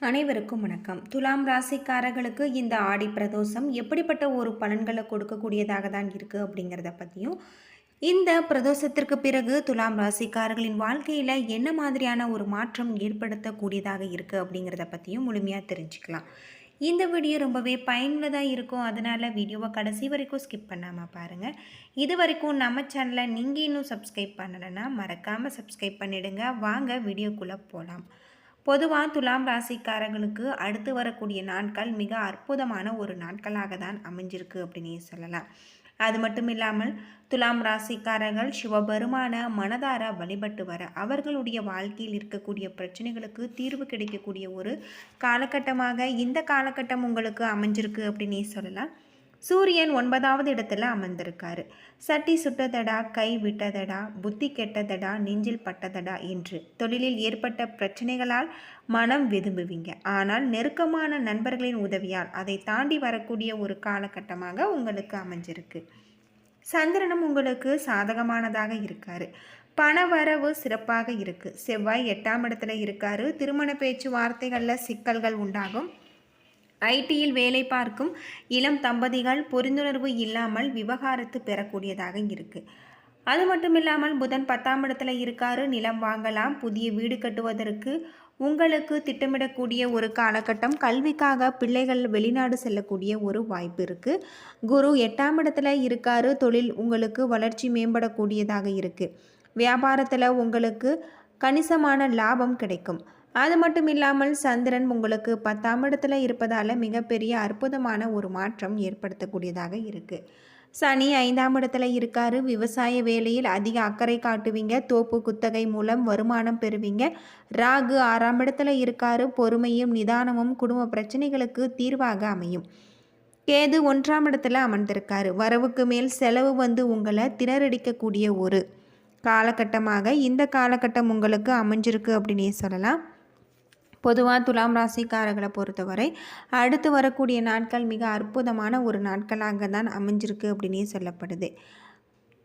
அனைவருக்கும் வணக்கம். துலாம் ராசிக்காரர்களுக்கு இந்த ஆடி பிரதோஷம் எப்படிப்பட்ட ஒரு பலன்களை கொடுக்கக்கூடியதாக தான் இருக்குது அப்படிங்கிறத பற்றியும் இந்த பிரதோஷத்திற்கு பிறகு துலாம் ராசிக்காரர்களின் வாழ்க்கையில் என்ன மாதிரியான ஒரு மாற்றம் ஏற்படுத்தக்கூடியதாக இருக்குது அப்படிங்கிறத பற்றியும் முழுமையாக தெரிஞ்சுக்கலாம். இந்த வீடியோ ரொம்பவே பயனுள்ளதாக இருக்கும். அதனால் வீடியோவை கடைசி வரைக்கும் ஸ்கிப் பண்ணாமல் பாருங்கள் இது வரைக்கும் நம்ம சேனலை நீங்கள் இன்னும் சப்ஸ்கிரைப் பண்ணலைன்னா மறக்காமல் சப்ஸ்கிரைப் பண்ணிவிடுங்க வாங்க வீடியோக்குள்ளே போகலாம் பொதுவாக துலாம் ராசிக்காரங்களுக்கு அடுத்து வரக்கூடிய நாட்கள் மிக அற்புதமான ஒரு நாட்களாக தான் அமைஞ்சிருக்கு அப்படின்னு சொல்லலாம். அது மட்டும் இல்லாமல் துலாம் ராசிக்காரர்கள் சிவபெருமான மனதார வழிபட்டு வர அவர்களுடைய வாழ்க்கையில் இருக்கக்கூடிய பிரச்சனைகளுக்கு தீர்வு கிடைக்கக்கூடிய ஒரு காலகட்டமாக இந்த காலகட்டம் உங்களுக்கு அமைஞ்சிருக்கு அப்படின்னு சொல்லலாம். சூரியன் ஒன்பதாவது இடத்துல அமர்ந்திருக்காரு. சட்டி சுட்டதடா கை விட்டதடா புத்தி கெட்டதடா நெஞ்சில் பட்டதடா என்று தொழிலில் ஏற்பட்ட பிரச்சனைகளால் மனம் விரும்புவீங்க ஆனால் நெருக்கமான நண்பர்களின் உதவியால் அதை தாண்டி வரக்கூடிய ஒரு காலகட்டமாக உங்களுக்கு அமைஞ்சிருக்கு. சந்திரனும் உங்களுக்கு சாதகமானதாக இருக்காரு. பண வரவு சிறப்பாக இருக்கு. செவ்வாய் எட்டாம் இடத்துல இருக்காரு. திருமண பேச்சுவார்த்தைகளில் சிக்கல்கள் உண்டாகும். ஐடியில் வேலை பார்க்கும் இளம் தம்பதிகள் புரிந்துணர்வு இல்லாமல் விவகாரத்து பெறக்கூடியதாக இருக்குது அது மட்டும் இல்லாமல் புதன் பத்தாம் இடத்துல இருக்காரு நிலம் வாங்கலாம் புதிய வீடு கட்டுவதற்கு உங்களுக்கு திட்டமிடக்கூடிய ஒரு காலகட்டம் கல்விக்காக பிள்ளைகள் வெளிநாடு செல்லக்கூடிய ஒரு வாய்ப்பு இருக்குது குரு எட்டாம் இடத்துல இருக்காரு தொழில் உங்களுக்கு வளர்ச்சி மேம்படக்கூடியதாக இருக்குது வியாபாரத்தில் உங்களுக்கு கணிசமான லாபம் கிடைக்கும். அது மட்டும் இல்லாமல் சந்திரன் உங்களுக்கு பத்தாம் இடத்துல இருப்பதால் மிகப்பெரிய அற்புதமான ஒரு மாற்றம் ஏற்படுத்தக்கூடியதாக இருக்குது சனி ஐந்தாம் இடத்துல இருக்காரு. விவசாய வேலையில் அதிக அக்கறை காட்டுவீங்க. தோப்பு குத்தகை மூலம் வருமானம் பெறுவீங்க. ராகு ஆறாம் இடத்துல இருக்காரு. பொறுமையும் நிதானமும் குடும்ப பிரச்சனைகளுக்கு தீர்வாக அமையும். கேது ஒன்றாம் இடத்துல அமர்ந்திருக்காரு. வரவுக்கு மேல் செலவு வந்து உங்களை திணறடிக்கக்கூடிய ஒரு காலகட்டமாக இந்த காலகட்டம் உங்களுக்கு அமைஞ்சிருக்கு அப்படின்னே சொல்லலாம். பொதுவாக துலாம் ராசிக்காரர்களை பொறுத்தவரை அடுத்து வரக்கூடிய நாட்கள் மிக அற்புதமான ஒரு நாட்களாக தான் அமைஞ்சிருக்கு அப்படின்னே சொல்லப்படுது.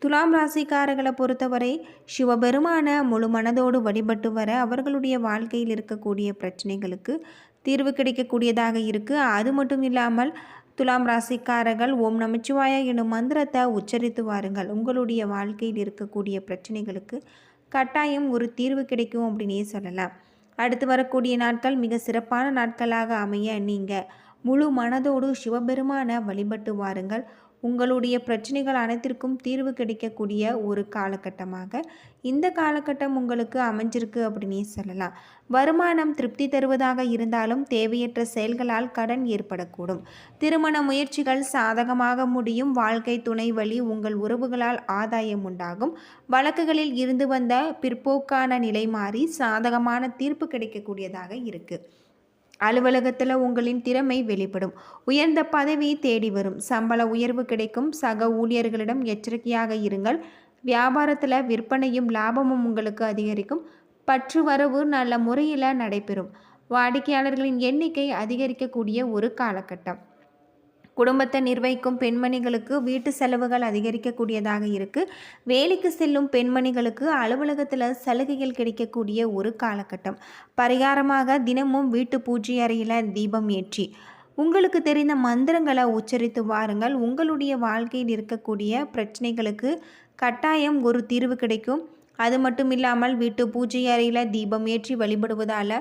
துலாம் ராசிக்காரர்களை பொறுத்தவரை சிவபெருமான முழு மனதோடு வழிபட்டு வர அவர்களுடைய வாழ்க்கையில் இருக்கக்கூடிய பிரச்சனைகளுக்கு தீர்வு கிடைக்கக்கூடியதாக இருக்குது அது மட்டும் இல்லாமல் துலாம் ராசிக்காரர்கள் ஓம் நமச்சிவாய எனும் மந்திரத்தை உச்சரித்து வாருங்கள். உங்களுடைய வாழ்க்கையில் இருக்கக்கூடிய பிரச்சனைகளுக்கு கட்டாயம் ஒரு தீர்வு கிடைக்கும் அப்படின்னே சொல்லலாம். அடுத்து வரக்கூடிய நாட்கள் மிக சிறப்பான நாட்களாக அமைய நீங்கள் முழு மனதோடு சிவபெருமான வழிபட்டு வாருங்கள். உங்களுடைய பிரச்சனைகள் அனைத்திற்கும் தீர்வு கிடைக்கக்கூடிய ஒரு காலகட்டமாக இந்த காலகட்டம் உங்களுக்கு அமைஞ்சிருக்கு அப்படின்னே சொல்லலாம். வருமானம் திருப்தி தருவதாக இருந்தாலும் தேவையற்ற செயல்களால் கடன் ஏற்படக்கூடும். திருமண முயற்சிகள் சாதகமாக முடியும். வாழ்க்கை துணை வழி உங்கள் உறவுகளால் ஆதாயம் உண்டாகும். வழக்குகளில் இருந்து வந்த பிற்போக்கான நிலை மாறி சாதகமான தீர்ப்பு கிடைக்கக்கூடியதாக இருக்குது அலுவலகத்தில் உங்களின் திறமை வெளிப்படும். உயர்ந்த பதவி தேடி வரும். சம்பள உயர்வு கிடைக்கும். சக ஊழியர்களிடம் எச்சரிக்கையாக இருங்கள். வியாபாரத்தில் விற்பனையும் லாபமும் உங்களுக்கு அதிகரிக்கும். பற்று வரவு நல்ல முறையில் நடைபெறும். வாடிக்கையாளர்களின் எண்ணிக்கை அதிகரிக்கக்கூடிய ஒரு காலகட்டம். குடும்பத்தை நிர்வகிக்கும் பெண்மணிகளுக்கு வீட்டு செலவுகள் அதிகரிக்கக்கூடியதாக இருக்குது வேலைக்கு செல்லும் பெண்மணிகளுக்கு அலுவலகத்தில் சலுகைகள் கிடைக்கக்கூடிய ஒரு காலகட்டம். பரிகாரமாக தினமும் வீட்டு பூஜை அறையில் தீபம் ஏற்றி. உங்களுக்கு தெரிந்த மந்திரங்களை உச்சரித்து வாருங்கள். உங்களுடைய வாழ்க்கையில் இருக்கக்கூடிய பிரச்சனைகளுக்கு கட்டாயம் ஒரு தீர்வு கிடைக்கும். அது மட்டும் இல்லாமல் வீட்டு பூஜை அறையில் தீபம் ஏற்றி வழிபடுவதால்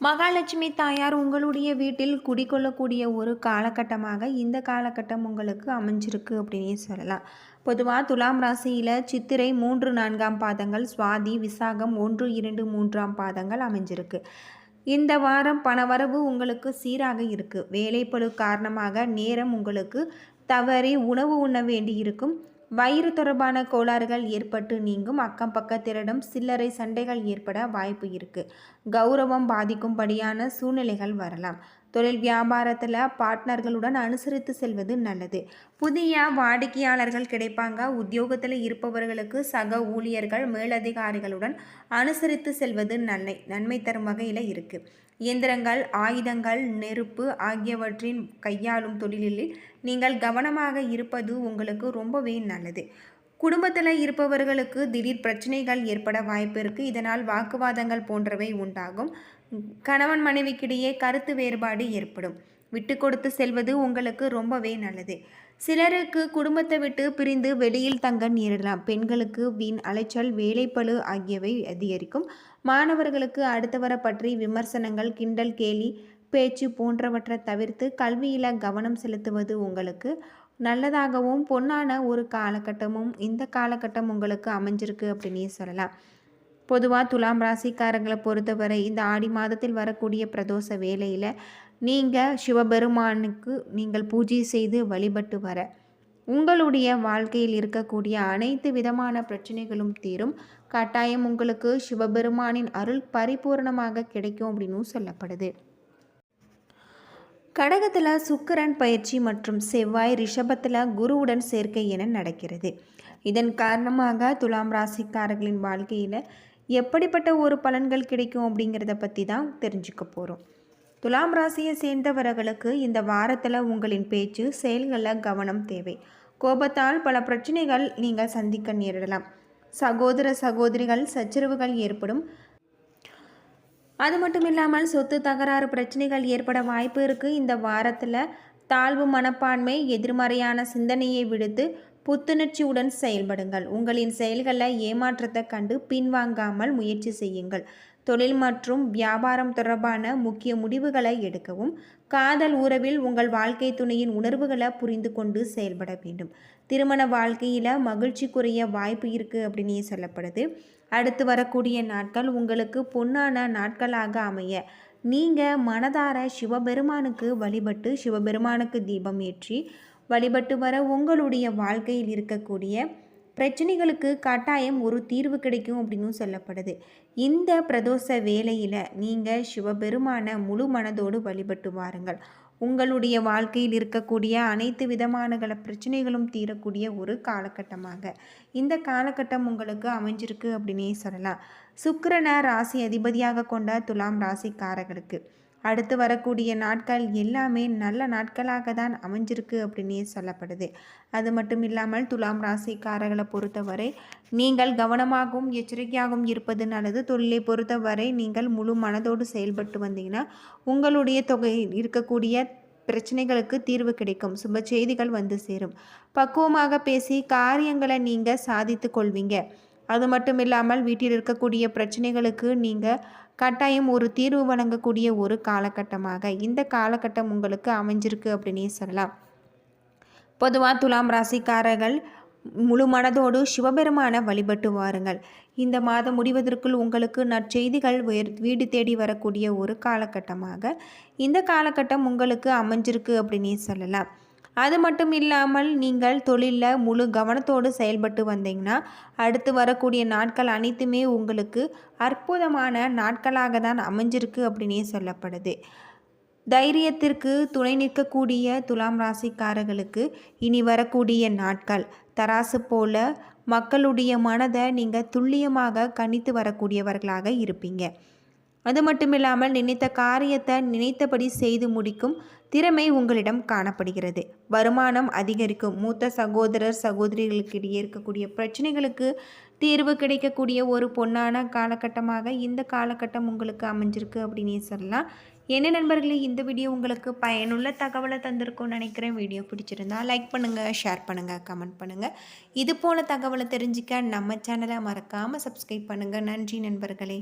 மகாலட்சுமி தாயார் உங்களுடைய வீட்டில் குடிக்கொள்ளக்கூடிய ஒரு காலகட்டமாக இந்த காலகட்டம் உங்களுக்கு அமைஞ்சிருக்கு அப்படின்னே சொல்லலாம். பொதுவாக துலாம் ராசியில் சித்திரை மூன்று நான்காம் பாதங்கள் சுவாதி விசாகம் ஒன்று இரண்டு மூன்றாம் பாதங்கள் அமைஞ்சிருக்கு. இந்த வாரம் பணவரவு உங்களுக்கு சீராக இருக்குது வேலைப்பழு காரணமாக நேரம் உங்களுக்கு தவறி உணவு உண்ண வேண்டி இருக்கும் வயிறு தொடர்பான கோளாறுகள் ஏற்பட்டு நீங்கும் அக்கம் பக்கத்திரிடம் சில்லறை சண்டைகள் ஏற்பட வாய்ப்பு இருக்குது கௌரவம் பாதிக்கும்படியான சூழ்நிலைகள் வரலாம். தொழில் வியாபாரத்தில் பார்ட்னர்களுடன் அனுசரித்து செல்வது நல்லது. புதிய வாடிக்கையாளர்கள் கிடைப்பாங்க. உத்தியோகத்தில் இருப்பவர்களுக்கு சக ஊழியர்கள் மேலதிகாரிகளுடன் அனுசரித்து செல்வது நன்மை நன்மை தரும் வகையில் இருக்குது இயந்திரங்கள் ஆயுதங்கள் நெருப்பு ஆகியவற்றின் கையாளும் தொழிலில் நீங்கள் கவனமாக இருப்பது உங்களுக்கு ரொம்பவே நல்லது. குடும்பத்தில் இருப்பவர்களுக்கு திடீர் பிரச்சனைகள் ஏற்பட வாய்ப்பு இருக்குது இதனால் வாக்குவாதங்கள் போன்றவை உண்டாகும். கணவன் மனைவிக்கிடையே கருத்து வேறுபாடு ஏற்படும். விட்டு கொடுத்து செல்வது உங்களுக்கு ரொம்பவே நல்லது. சிலருக்கு குடும்பத்தை விட்டு பிரிந்து வெளியில் தங்க நேரிடலாம். பெண்களுக்கு வீண் அலைச்சல் வேலைப்பளு ஆகியவை அதிகரிக்கும். மாணவர்களுக்கு அடுத்தவர பற்றி விமர்சனங்கள் கிண்டல் கேலி பேச்சு போன்றவற்றை தவிர்த்து கல்வியில் கவனம் செலுத்துவது உங்களுக்கு நல்லதாகவும் பொன்னான ஒரு காலகட்டமும் இந்த காலகட்டம் உங்களுக்கு அமைஞ்சிருக்கு அப்படின்னு சொல்லலாம். பொதுவாக துலாம் ராசிக்காரங்களை பொறுத்தவரை இந்த ஆடி மாதத்தில் வரக்கூடிய பிரதோஷ வேலையில் நீங்கள் சிவபெருமானுக்கு நீங்கள் பூஜை செய்து வழிபட்டு வர உங்களுடைய வாழ்க்கையில் இருக்கக்கூடிய அனைத்து விதமான பிரச்சனைகளும் தீரும். கட்டாயம் உங்களுக்கு சிவபெருமானின் அருள் பரிபூர்ணமாக கிடைக்கும் அப்படின்னு சொல்லப்படுது. கடகத்தில் சுக்கரன் பயிற்சி மற்றும் செவ்வாய் ரிஷபத்தில் குருவுடன் சேர்க்கை என நடக்கிறது. இதன் காரணமாக துலாம் ராசிக்காரர்களின் வாழ்க்கையில் எப்படிப்பட்ட ஒரு பலன்கள் கிடைக்கும் அப்படிங்கிறத பற்றி தான் தெரிஞ்சுக்க போகிறோம் துலாம் ராசியை சேர்ந்தவர்களுக்கு இந்த வாரத்தில் உங்களின் பேச்சு செயல்களில் கவனம் தேவை. கோபத்தால் பல பிரச்சனைகள் நீங்கள் சந்திக்க நேரிடலாம். சகோதர சகோதரிகள் சச்சரவுகள் ஏற்படும். அது மட்டும் இல்லாமல் சொத்து தகராறு பிரச்சனைகள் ஏற்பட வாய்ப்பு இருக்குது இந்த வாரத்தில் தாழ்வு மனப்பான்மை எதிர்மறையான சிந்தனையை விடுத்து புத்துணர்ச்சியுடன் செயல்படுங்கள். உங்களின் செயல்களில் ஏமாற்றத்தை கண்டு பின்வாங்காமல் முயற்சி செய்யுங்கள். தொழில் மற்றும் வியாபாரம் தொடர்பான முக்கிய முடிவுகளை எடுக்கவும் காதல் உறவில் உங்கள் வாழ்க்கை துணையின் உணர்வுகளை புரிந்து கொண்டு செயல்பட வேண்டும். திருமண வாழ்க்கையில் மகிழ்ச்சிக்குரிய வாய்ப்பு இருக்குது அப்படின்னு சொல்லப்படுது. அடுத்து வரக்கூடிய நாட்கள் உங்களுக்கு பொன்னான நாட்களாக அமைய நீங்கள் மனதார சிவபெருமானுக்கு வழிபட்டு சிவபெருமானுக்கு தீபம் ஏற்றி வழிபட்டு வர உங்களுடைய வாழ்க்கையில் இருக்கக்கூடிய பிரச்சனைகளுக்கு கட்டாயம் ஒரு தீர்வு கிடைக்கும் அப்படின்னு சொல்லப்படுது. இந்த பிரதோஷ வேலையில் நீங்கள் சிவபெருமான முழு மனதோடு வழிபட்டு வாருங்கள். உங்களுடைய வாழ்க்கையில் இருக்கக்கூடிய அனைத்து விதமான பிரச்சனைகளும் தீரக்கூடிய ஒரு காலகட்டமாக. இந்த காலகட்டம் உங்களுக்கு அமைஞ்சிருக்கு அப்படின்னே சொல்லலாம். சுக்கரனை ராசி அதிபதியாக கொண்ட துலாம் ராசிக்காரர்களுக்கு அடுத்து வரக்கூடிய நாட்கள் எல்லாமே நல்ல நாட்களாக தான் அமைஞ்சிருக்கு அப்படின்னே சொல்லப்படுது. அது மட்டும் இல்லாமல் துலாம் ராசிக்காரர்களை பொறுத்தவரை நீங்கள் கவனமாகவும் எச்சரிக்கையாகவும் இருப்பது நல்லது. தொழிலை பொறுத்தவரை நீங்கள் முழு மனதோடு செயல்பட்டு வந்தீங்கன்னா உங்களுடைய தொகை இருக்கக்கூடிய பிரச்சனைகளுக்கு தீர்வு கிடைக்கும். சுப செய்திகள் வந்து சேரும். பக்குவமாக பேசி காரியங்களை நீங்கள் சாதித்து கொள்வீங்க. அது மட்டும் இல்லாமல் வீட்டில் இருக்கக்கூடிய பிரச்சனைகளுக்கு நீங்கள் கட்டாயம் ஒரு தீர்வு வழங்கக்கூடிய ஒரு காலகட்டமாக. இந்த காலகட்டம் உங்களுக்கு அமைஞ்சிருக்கு அப்படின்னே சொல்லலாம். பொதுவாக துலாம் ராசிக்காரர்கள் முழு மனதோடு சிவபெருமான வழிபட்டு வாருங்கள். இந்த மாதம் முடிவதற்குள் உங்களுக்கு நற்செய்திகள் வீடு தேடி வரக்கூடிய ஒரு காலகட்டமாக. இந்த காலகட்டம் உங்களுக்கு அமைஞ்சிருக்கு அப்படின்னே சொல்லலாம். அது மட்டும் இல்லாமல் நீங்கள் தொழிலில் முழு கவனத்தோடு செயல்பட்டு வந்தீங்கன்னா அடுத்து வரக்கூடிய நாட்கள் அனைத்துமே உங்களுக்கு அற்புதமான நாட்களாக தான் அமைஞ்சிருக்கு அப்படின்னே சொல்லப்படுது. தைரியத்திற்கு துணை நிற்கக்கூடிய துலாம் ராசிக்காரர்களுக்கு இனி வரக்கூடிய நாட்கள் தராசு போல மக்களுடைய மனதை நீங்கள் துல்லியமாக கணித்து வரக்கூடியவர்களாக இருப்பீங்க. அது மட்டும் இல்லாமல் நினைத்த காரியத்தை நினைத்தபடி செய்து முடிக்கும் திறமை உங்களிடம் காணப்படுகிறது. வருமானம் அதிகரிக்கும். மூத்த சகோதரர் சகோதரிகளுக்கு இடையே இருக்கக்கூடிய பிரச்சனைகளுக்கு தீர்வு கிடைக்கக்கூடிய ஒரு பொன்னான காலகட்டமாக இந்த காலகட்டம் உங்களுக்கு அமைஞ்சிருக்கு அப்படின்னே சொல்லலாம். என்ன நண்பர்களே இந்த வீடியோ உங்களுக்கு பயனுள்ள தகவலை தந்திருக்கும்னு நினைக்கிறேன். வீடியோ பிடிச்சிருந்தா லைக் பண்ணுங்கள் ஷேர் பண்ணுங்கள் கமெண்ட் பண்ணுங்கள் இது போல் தகவலை தெரிஞ்சிக்க நம்ம சேனலை மறக்காமல் சப்ஸ்கிரைப் பண்ணுங்கள் நன்றி நண்பர்களே.